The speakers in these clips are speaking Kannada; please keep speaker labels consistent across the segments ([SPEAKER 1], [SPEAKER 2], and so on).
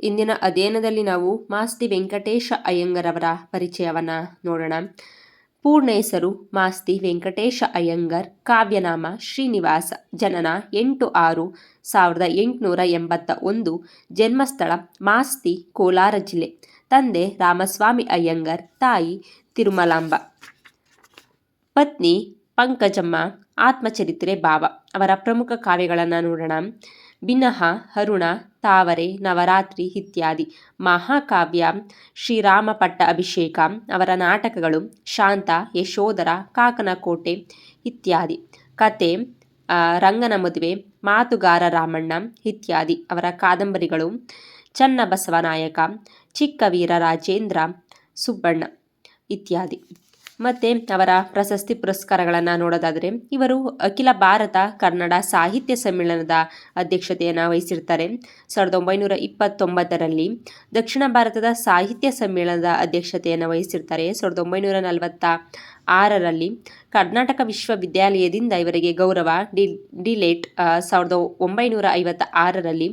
[SPEAKER 1] ಇಂದಿನ ಅಧ್ಯಯನದಲ್ಲಿ ನಾವು ಮಾಸ್ತಿ ವೆಂಕಟೇಶ ಅಯ್ಯಂಗರವರ ಪರಿಚಯವನ್ನು ನೋಡೋಣ. ಪೂರ್ಣ ಹೆಸರು ಮಾಸ್ತಿ ವೆಂಕಟೇಶ ಅಯ್ಯಂಗರ್. ಕಾವ್ಯನಾಮ ಶ್ರೀನಿವಾಸ. ಜನನ ಎಂಟು ಆರು ಸಾವಿರದ ಎಂಟುನೂರ ಎಂಬತ್ತ ಒಂದು. ಜನ್ಮಸ್ಥಳ ಮಾಸ್ತಿ, ಕೋಲಾರ ಜಿಲ್ಲೆ. ತಂದೆ ರಾಮಸ್ವಾಮಿ ಅಯ್ಯಂಗರ್. ತಾಯಿ ತಿರುಮಲಾಂಬ. ಪತ್ನಿ ಪಂಕಜಮ್ಮ ಆತ್ಮಚರಿತ್ರೆ ಭಾವ. ಅವರ ಪ್ರಮುಖ ಕಾವ್ಯಗಳನ್ನು ನೋಡೋಣ. ಬಿನಹ ಹರುಣ, ತಾವರೆ, ನವರಾತ್ರಿ ಇತ್ಯಾದಿ. ಮಹಾಕಾವ್ಯ ಶ್ರೀರಾಮ ಪಟ್ಟ ಅಭಿಷೇಕ. ಅವರ ನಾಟಕಗಳು ಶಾಂತ, ಯಶೋಧರ, ಕಾಕನಕೋಟೆ ಇತ್ಯಾದಿ. ಕತೆ ರಂಗನ ಮದುವೆ, ಮಾತುಗಾರ ರಾಮಣ್ಣ ಇತ್ಯಾದಿ. ಅವರ ಕಾದಂಬರಿಗಳು ಚನ್ನಬಸವನಾಯಕ ಚಿಕ್ಕವೀರ ರಾಜೇಂದ್ರ ಸುಬ್ಬಣ್ಣ ಇತ್ಯಾದಿ. ಮತ್ತು ಅವರ ಪ್ರಶಸ್ತಿ ಪುರಸ್ಕಾರಗಳನ್ನು ನೋಡೋದಾದರೆ ಇವರು ಅಖಿಲ ಭಾರತ ಕನ್ನಡ ಸಾಹಿತ್ಯ ಸಮ್ಮೇಳನದ ಅಧ್ಯಕ್ಷತೆಯನ್ನು ವಹಿಸಿರ್ತಾರೆ. ಸಾವಿರದ ಒಂಬೈನೂರ ಇಪ್ಪತ್ತೊಂಬತ್ತರಲ್ಲಿ ದಕ್ಷಿಣ ಭಾರತದ ಸಾಹಿತ್ಯ ಸಮ್ಮೇಳನದ ಅಧ್ಯಕ್ಷತೆಯನ್ನು ವಹಿಸಿರ್ತಾರೆ. ಸಾವಿರದ ಒಂಬೈನೂರ ನಲವತ್ತ ಆರರಲ್ಲಿ ಕರ್ನಾಟಕ ವಿಶ್ವವಿದ್ಯಾಲಯದಿಂದ ಇವರಿಗೆ ಗೌರವ ಡಿ, ಡಿಲೇಟ್ ಸಾವಿರದ ಒಂಬೈನೂರ ಐವತ್ತ ಆರರಲ್ಲಿ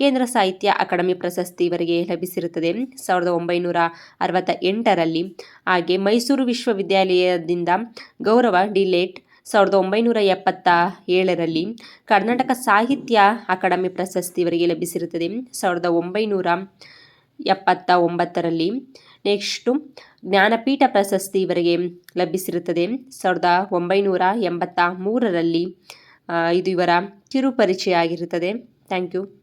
[SPEAKER 1] ಕೇಂದ್ರ ಸಾಹಿತ್ಯ ಅಕಾಡೆಮಿ ಪ್ರಶಸ್ತಿ ಇವರಿಗೆ ಲಭಿಸಿರುತ್ತದೆ. ಸಾವಿರದ ಒಂಬೈನೂರ ಅರವತ್ತ ಎಂಟರಲ್ಲಿ ಹಾಗೆ ಮೈಸೂರು ವಿಶ್ವವಿದ್ಯಾಲಯದಿಂದ ಗೌರವ ಡಿಲೇಟ್, ಸಾವಿರದ ಒಂಬೈನೂರ ಎಪ್ಪತ್ತ ಏಳರಲ್ಲಿ ಕರ್ನಾಟಕ ಸಾಹಿತ್ಯ ಅಕಾಡೆಮಿ ಪ್ರಶಸ್ತಿ ಇವರಿಗೆ ಲಭಿಸಿರುತ್ತದೆ. ಸಾವಿರದ ಒಂಬೈನೂರ ಎಪ್ಪತ್ತ ಒಂಬತ್ತರಲ್ಲಿ ನೆಕ್ಸ್ಟು ಜ್ಞಾನಪೀಠ ಪ್ರಶಸ್ತಿ ಇವರಿಗೆ ಲಭಿಸಿರುತ್ತದೆ. ಸಾವಿರದ ಒಂಬೈನೂರ ಎಂಬತ್ತ ಮೂರರಲ್ಲಿ ಇದು ಇವರ ಕಿರುಪರಿಚಯ ಆಗಿರುತ್ತದೆ ಥ್ಯಾಂಕ್ ಯು.